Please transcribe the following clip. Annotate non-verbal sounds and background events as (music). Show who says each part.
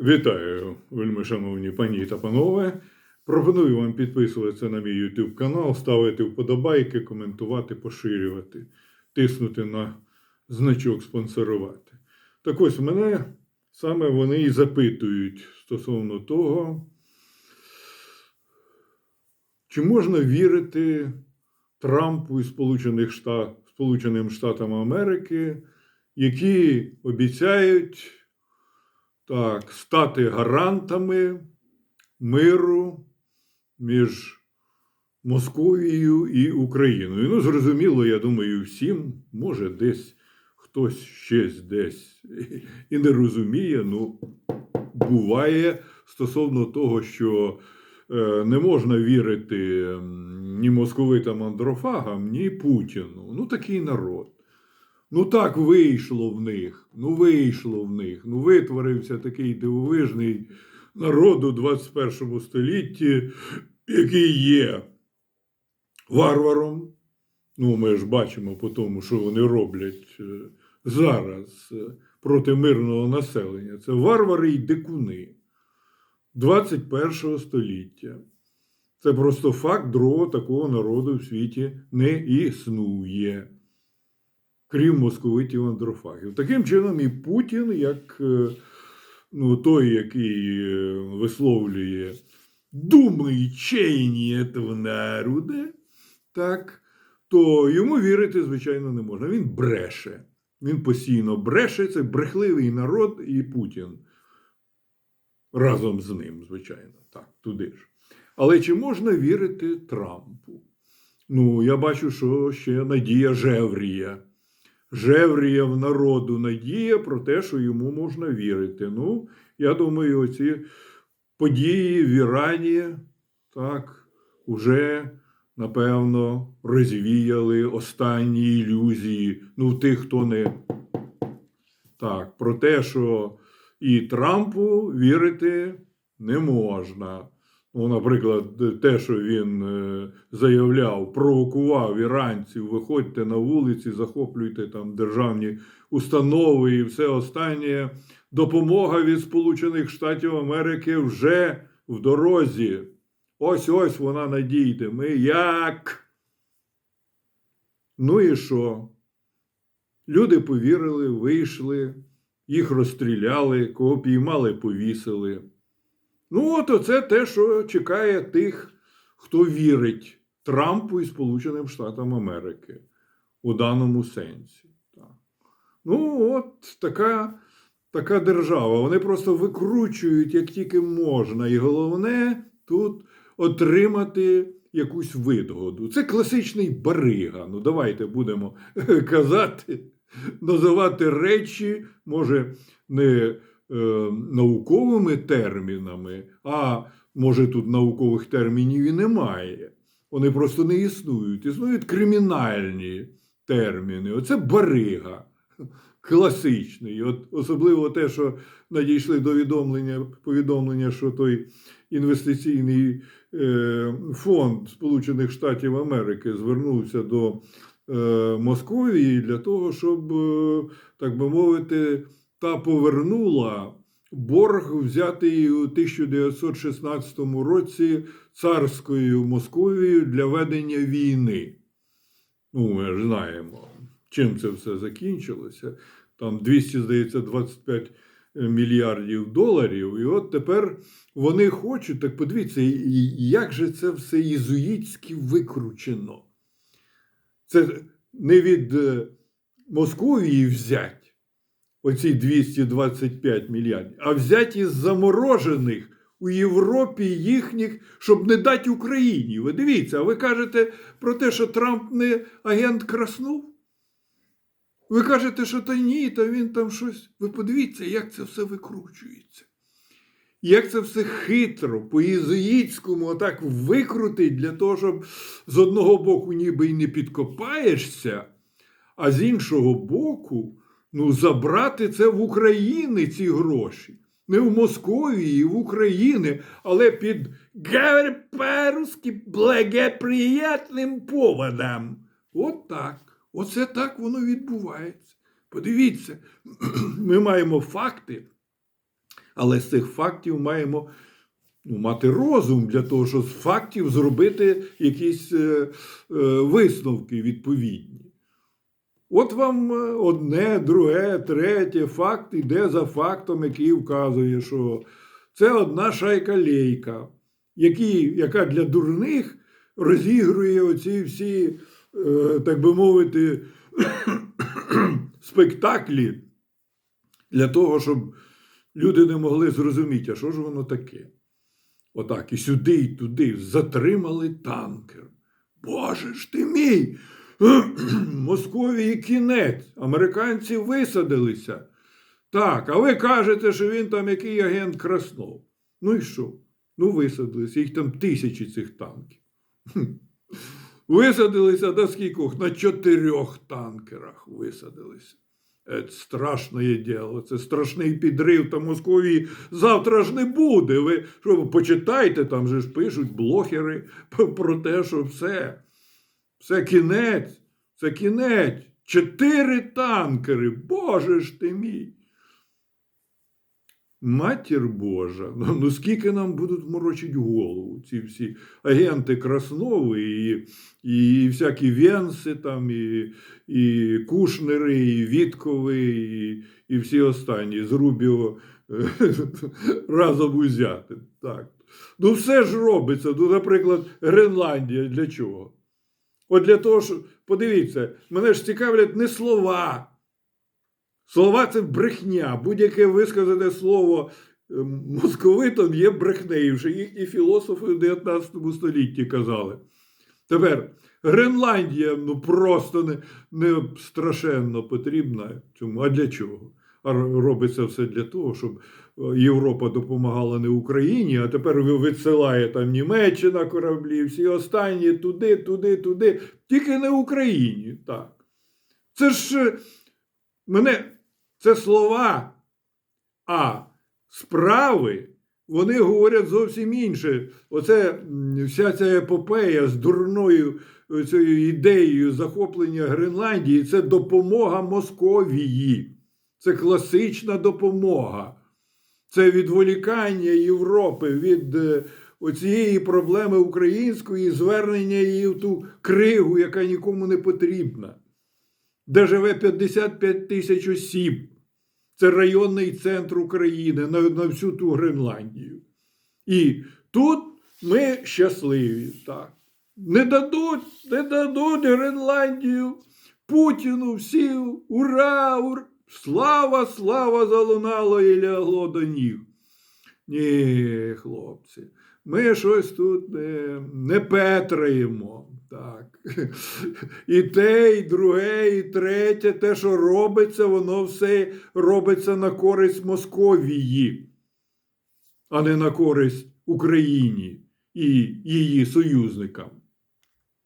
Speaker 1: Вітаю, вельми шановні пані та панове. Пропоную вам підписуватися на мій YouTube канал, ставити вподобайки, коментувати, поширювати, тиснути на значок спонсорувати. Так ось мене саме вони і запитують стосовно того, чи можна вірити Трампу і Сполучених Штат, Сполученим Штатам Америки, які обіцяють так, стати гарантами миру між Московією і Україною. Ну, зрозуміло, я думаю, всім, може, десь хтось щось десь і не розуміє. Ну, буває стосовно того, що е, не можна вірити ні московитам андрофагам, ні Путіну. Ну, такий народ. Ну так вийшло в них. Ну вийшло в них. Ну витворився такий дивовижний народ у 21 столітті, який є варваром. Ну, ми ж бачимо по тому, що вони роблять е, зараз е, проти мирного населення. Це варвари й дикуни 21 століття. Це просто факт другого такого народу в світі не існує крім московитів андрофагів. Таким чином, і Путін, як е, ну, той, який е, висловлює думи і чейні цього народу, так, то йому вірити, звичайно, не можна. Він бреше. Він постійно бреше, це брехливий народ і Путін. Разом з ним, звичайно, так, туди ж. Але чи можна вірити Трампу? Ну, я бачу, що ще надія жевріє жевріє в народу надія про те, що йому можна вірити. Ну, я думаю, ці події в Ірані так уже, напевно, розвіяли останні ілюзії. Ну, в тих, хто не так, про те, що і Трампу вірити не можна. Ну, наприклад, те, що він е, заявляв, провокував іранців, виходьте на вулиці, захоплюйте там державні установи і все останнє. Допомога від Сполучених Штатів Америки вже в дорозі. Ось ось вона надійде. Ми як? Ну і що? Люди повірили, вийшли, їх розстріляли, кого піймали, повісили. Ну, от оце те, що чекає тих, хто вірить Трампу і Сполученим Штатам Америки у даному сенсі. Так. Ну, от така, така держава. Вони просто викручують як тільки можна. І головне тут отримати якусь вигоду. Це класичний барига. Ну, давайте будемо (laughs) казати, називати речі, може, не. Е, науковими термінами, а може тут наукових термінів і немає. Вони просто не існують. Існують кримінальні терміни. Оце барига класичний. От Особливо те, що надійшли до відомлення, повідомлення, що той інвестиційний е, фонд Сполучених Штатів Америки звернувся до е, Московії для того, щоб, так би мовити, та повернула борг, взятий у 1916 році царською Московією для ведення війни. Ну, ми ж знаємо, чим це все закінчилося. Там 200, здається, 25 мільярдів доларів. І от тепер вони хочуть, так подивіться, як же це все єзуїтськи викручено. Це не від е, Московії взять оці 225 мільярдів, а взяті з заморожених у Європі їхніх, щоб не дати Україні. Ви дивіться, а ви кажете про те, що Трамп не агент краснув? Ви кажете, що та ні, та він там щось. Ви подивіться, як це все викручується. Як це все хитро, по-єзуїтському отак викрутить для того, щоб з одного боку ніби й не підкопаєшся, а з іншого боку Ну, забрати це в Україні ці гроші. Не в Московії, в Україні, але під по-русски благоприятним поводом. От так. Оце так воно відбувається. Подивіться, (clears throat) ми маємо факти, Але з цих фактів маємо ну, мати розум для того, щоб з фактів зробити якісь е, е, висновки відповідні. От вам е, одне, друге, третє, факт іде за фактом, який вказує, що це одна шайка лейка, яка для дурних розігрує оці всі, е, так би мовити, (coughs) спектаклі для того, щоб люди не могли зрозуміти, а що ж воно таке. Отак, і сюди, і туди затримали танкер. Боже ж ти мій! (clears throat) Московії кінець. Американці висадилися. Так, а ви кажете, що він там який агент Краснов. Ну і що? Ну, висадилися, їх там тисячі цих танків. Висадилися до скількох? На чотирьох танкерах висадилися. Це страшне діло, це страшний підрив, та Московії завтра ж не буде. Ви що почитайте, там же ж пишуть блогери (laughs) про те, що все. Це кінець, це кінець. Чотири танкери. Боже ж ти мій. Матір Божа, ну, ну скільки нам будуть морочити голову ці всі агенти Краснови і, і, всякі Венси, там, і, і Кушнери, і Віткови, і, і всі останні з Рубіо е, (laughs) разом узяти. Так. Ну, все ж робиться. Ну, наприклад, Гренландія для чого? От для того, що, подивіться, мене ж цікавлять не слова. Слова це брехня. Будь-яке висказане слово ем, московитом є брехнею, що їхні філософи в 19 столітті казали. Тепер Гренландія ну просто не, не страшенно потрібна цьому. А для чого? А робиться все для того, щоб Європа допомагала не Україні, а тепер відсилає там Німеччина кораблі, всі останні туди, туди, туди, тільки не Україні. Так. Це ж е, мене це слова, а справи вони говорять зовсім інше. Оце вся ця епопея з дурною е, цією ідеєю захоплення Гренландії це допомога Московії. Це класична допомога. Це відволікання Європи від е, оцієї проблеми української, звернення її в ту кригу, яка нікому не потрібна де живе 55 тисяч осіб. Це районний центр України на, на всю ту Гренландію. І тут ми щасливі. Так. Не дадуть, не дадуть Гренландію Путіну всі. Ура! ура! Слава, слава залунало і лягло до ніг. Ні, хлопці, ми щось тут не, не петраємо. Так. І те, і друге, і третє, те, що робиться, воно все робиться на користь Московії, а не на користь Україні і її союзникам.